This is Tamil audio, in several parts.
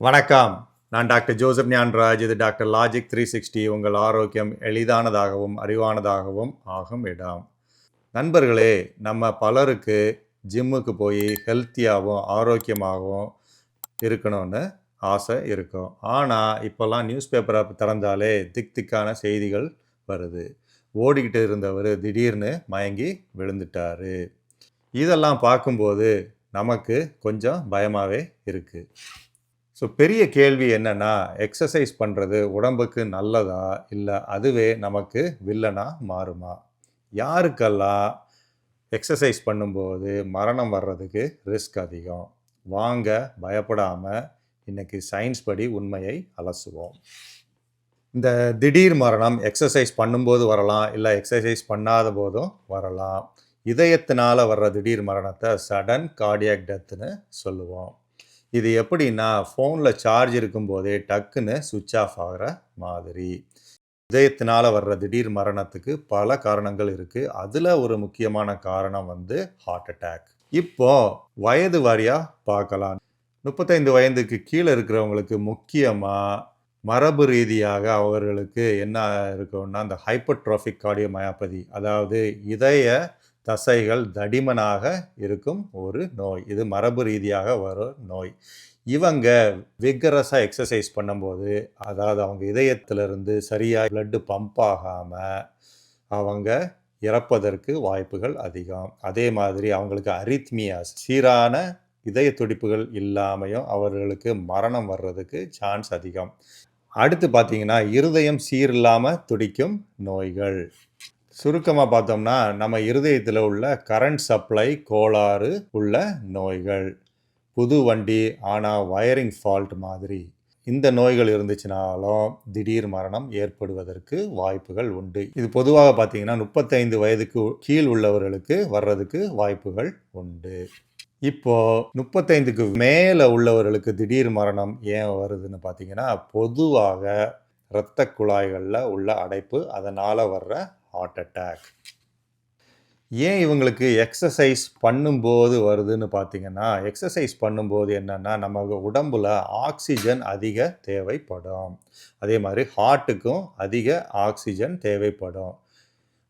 வணக்கம். நான் டாக்டர் ஜோசப் ஞான்ராஜ். இது டாக்டர் லாஜிக் த்ரீ சிக்ஸ்டி. உங்கள் ஆரோக்கியம் எளிதானதாகவும் அறிவானதாகவும் ஆகும் இடம். நண்பர்களே நம்ம பலருக்கு ஜிம்முக்கு போய் ஹெல்த்தியாகவும் ஆரோக்கியமாகவும் இருக்கணும்னு ஆசை இருக்கும். ஆனால் இப்போல்லாம் நியூஸ் பேப்பரை திறந்தாலே திக் திக்கான செய்திகள் வருது. ஓடிக்கிட்டு இருந்தவர் திடீர்னு மயங்கி விழுந்துட்டாரு. இதெல்லாம் பார்க்கும்போது நமக்கு கொஞ்சம் பயமாகவே இருக்குது ஸோ பெரிய கேள்வி என்னென்னா எக்ஸசைஸ் பண்ணுறது உடம்புக்கு நல்லதா? இல்லை அதுவே நமக்கு வில்லனா மாறுமா? யாருக்கெல்லாம் எக்ஸசைஸ் பண்ணும்போது மரணம் வர்றதுக்கு ரிஸ்க் அதிகம்? வாங்க பயப்படாமல் இன்னைக்கு சயின்ஸ் படி உண்மையை அலசுவோம். இந்த திடீர் மரணம் எக்ஸசைஸ் பண்ணும்போது வரலாம் இல்லை எக்ஸசைஸ் பண்ணாத போதும் வரலாம். இதயத்தினால் வர்ற திடீர் மரணத்தை சடன் கார்டியாக் டெத்துன்னு சொல்லுவோம். இது எப்படின்னா ஃபோனில் சார்ஜ் இருக்கும்போதே டக்குன்னு சுவிட்ச் ஆஃப் ஆகிற மாதிரி. இதயத்தினால் வர்ற திடீர் மரணத்துக்கு பல காரணங்கள் இருக்குது அதில் ஒரு முக்கியமான காரணம் வந்து ஹார்ட் அட்டாக் இப்போ வயது வாரியாக பார்க்கலாம். முப்பத்தைந்து வயதுக்கு கீழே இருக்கிறவங்களுக்கு முக்கியமாக மரபு ரீதியாக அவர்களுக்கு என்ன இருக்கும்னா அந்த ஹைப்பர்ட்ராஃபிக் கார்டியோமயோபதி அதாவது இதய தசைகள் தடிமனாக இருக்கும் ஒரு நோய். இது மரபு ரீதியாக வரும் நோய். இவங்க விக்கரஸாக எக்ஸசைஸ் பண்ணும்போது அதாவது அவங்க இதயத்திலிருந்து சரியாக பிளட்டு பம்ப் ஆகாமல் அவங்க இறப்பதற்கு வாய்ப்புகள் அதிகம். அதே மாதிரி அவங்களுக்கு அரித்மியாஸ் சீரான இதய துடிப்புகள் இல்லாமையும் அவர்களுக்கு மரணம் வர்றதுக்கு சான்ஸ் அதிகம். அடுத்து பார்த்தீங்கன்னா இருதயம் சீரில்லாமல் துடிக்கும் நோய்கள். சுருக்கமாக பார்த்தோம்னா நம்ம இருதயத்தில் உள்ள கரண்ட் சப்ளை கோளாறு உள்ள நோய்கள். புது வண்டி ஆனால் வயரிங் ஃபால்ட் மாதிரி. இந்த நோய்கள் இருந்துச்சுனாலும் திடீர் மரணம் ஏற்படுவதற்கு வாய்ப்புகள் உண்டு. இது பொதுவாக பார்த்தீங்கன்னா முப்பத்தைந்து வயதுக்கு கீழ் உள்ளவர்களுக்கு வர்றதுக்கு வாய்ப்புகள் உண்டு. இப்போ முப்பத்தைந்துக்கு மேலே உள்ளவர்களுக்கு திடீர் மரணம் ஏன் வருதுன்னு பார்த்தீங்கன்னா பொதுவாக இரத்த குழாய்களில் உள்ள அடைப்பு அதனால் வர்ற ஹார்ட் அட்டாக் ஏன் இவங்களுக்கு எக்ஸசைஸ் பண்ணும்போது வருதுன்னு பார்த்தீங்கன்னா எக்ஸசைஸ் பண்ணும்போது என்னென்னா நம்ம உடம்பில் ஆக்சிஜன் அதிக தேவைப்படும். அதே மாதிரி ஹார்ட்டுக்கும் அதிக ஆக்சிஜன் தேவைப்படும்.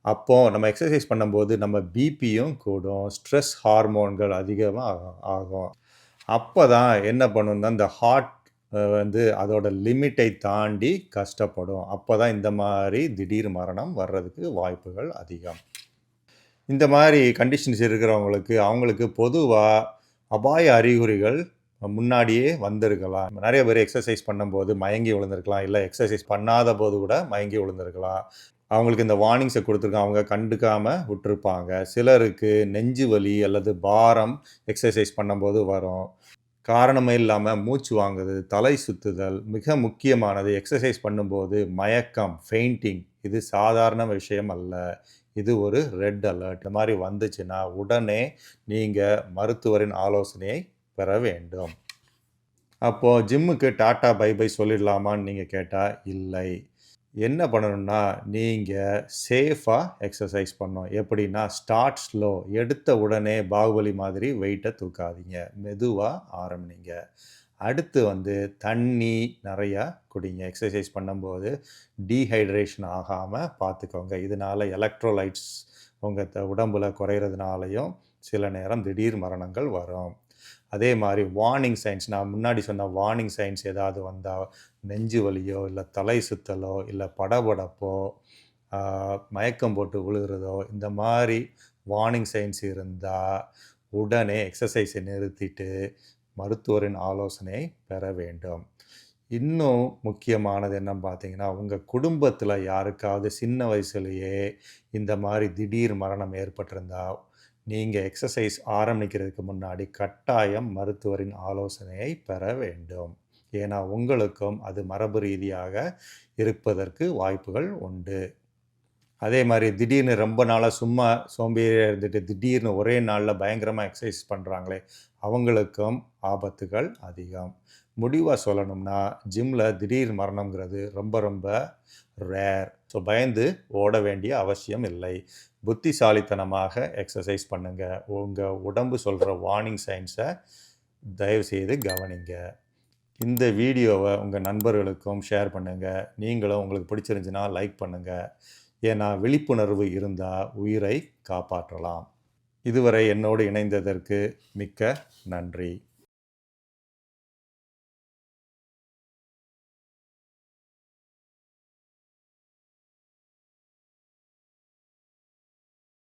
அப்போது நம்ம எக்ஸசைஸ் பண்ணும்போது நம்ம பிபியும் கூடும். ஸ்ட்ரெஸ் ஹார்மோன்கள் அதிகமாக ஆகும். அப்போ தான் என்ன பண்ணுன்னா இந்த ஹார்ட் வந்து அதோட லிமிட்டை தாண்டி கஷ்டப்படும். அப்போ தான் இந்த மாதிரி திடீர் மரணம் வர்றதுக்கு வாய்ப்புகள் அதிகம். இந்த மாதிரி கண்டிஷன்ஸ் இருக்கிறவங்களுக்கு அவங்களுக்கு பொதுவாக அபாய அறிகுறிகள் முன்னாடியே வந்திருக்கலாம். நிறைய பேர் எக்ஸசைஸ் பண்ணும்போது மயங்கி விழுந்திருக்கலாம். இல்லை எக்ஸசைஸ் பண்ணாத போது கூட மயங்கி விழுந்திருக்கலாம். அவங்களுக்கு இந்த வார்னிங்ஸை கொடுத்துருக்காங்க அவங்க கண்டுக்காமல் விட்டுருப்பாங்க. சிலருக்கு நெஞ்சு வலி அல்லது பாரம் எக்ஸசைஸ் பண்ணும்போது வரும். காரணமே இல்லாமல் மூச்சு வாங்குது தலை சுத்துதல் மிக முக்கியமானது எக்ஸசைஸ் பண்ணும்போது மயக்கம் ஃபெயிண்டிங் இது சாதாரண விஷயம் அல்ல. இது ஒரு ரெட் அலர்ட் இந்த மாதிரி வந்துச்சுன்னா உடனே நீங்கள் மருத்துவரின் ஆலோசனையை பெற வேண்டும். அப்போது ஜிம்முக்கு டாட்டா பை பை சொல்லிடலாமான்னு நீங்கள் கேட்டால் இல்லை. என்ன பண்ணணும்னா நீங்கள் சேஃபாக எக்ஸசைஸ் பண்ணணும். எப்படின்னா ஸ்டார்ட் ஸ்லோ எடுத்த உடனே பாகுபலி மாதிரி வெயிட்டை தூக்காதீங்க. மெதுவாக ஆரம்பிங்க. அடுத்து வந்து தண்ணி நிறையா குடிங்க. எக்ஸசைஸ் பண்ணும்போது டீஹைட்ரேஷன் ஆகாமல் பார்த்துக்கோங்க இதனால் எலக்ட்ரோலைட்ஸ் உங்கள் த உடம்பில் குறையிறதுனாலையும் சில நேரம் திடீர் மரணங்கள் வரும். அதே மாதிரி வார்னிங் சைன்ஸ் நான் முன்னாடி சொன்ன வார்னிங் சைன்ஸ் ஏதாவது வந்தால் நெஞ்சு வலியோ இல்லை தலை சுத்தலோ இல்லை படபடப்போ மயக்கம் போட்டு விழுகிறதோ இந்த மாதிரி வார்னிங் சைன்ஸ் இருந்தால் உடனே எக்ஸசைஸை நிறுத்திட்டு மருத்துவரின் ஆலோசனை பெற வேண்டும். இன்னும் முக்கியமானது என்னன்னு பார்த்தீங்கன்னா உங்கள் குடும்பத்தில் யாருக்காவது சின்ன வயசுலேயே இந்த மாதிரி திடீர் மரணம் ஏற்பட்டிருந்தால் நீங்கள் எக்ஸசைஸ் ஆரம்பிக்கிறதுக்கு முன்னாடி கட்டாயம் மருத்துவரின் ஆலோசனையை பெற வேண்டும். ஏன்னா உங்களுக்கும் அது மரபு ரீதியாக இருப்பதற்கு வாய்ப்புகள் உண்டு. அதே மாதிரி திடீர்னு ரொம்ப நாளாக சும்மா சோம்பேறியாக இருந்துட்டு திடீர்னு ஒரே நாளில் பயங்கரமாக எக்ஸசைஸ் பண்ணுறாங்களே அவங்களுக்கும் ஆபத்துகள் அதிகம். முடிவாக சொல்லணும்னா ஜிம்மில் திடீர் மரணங்கிறது ரொம்ப ரொம்ப ரேர் ஸோ பயந்து ஓட வேண்டிய அவசியம் இல்லை. புத்திசாலித்தனமாக எக்ஸசைஸ் பண்ணுங்கள் உங்கள் உடம்பு சொல்கிற வார்னிங் சைன்ஸை தயவுசெய்து கவனிங்க. இந்த வீடியோவை உங்கள் நண்பர்களுக்கும் ஷேர் பண்ணுங்கள் நீங்களும் உங்களுக்கு பிடிச்சிருந்துச்சுன்னா லைக் பண்ணுங்கள் ஏன்னா விழிப்புணர்வு இருந்தால் உயிரை காப்பாற்றலாம். இதுவரை என்னோடு இணைந்ததற்கு மிக்க நன்றி.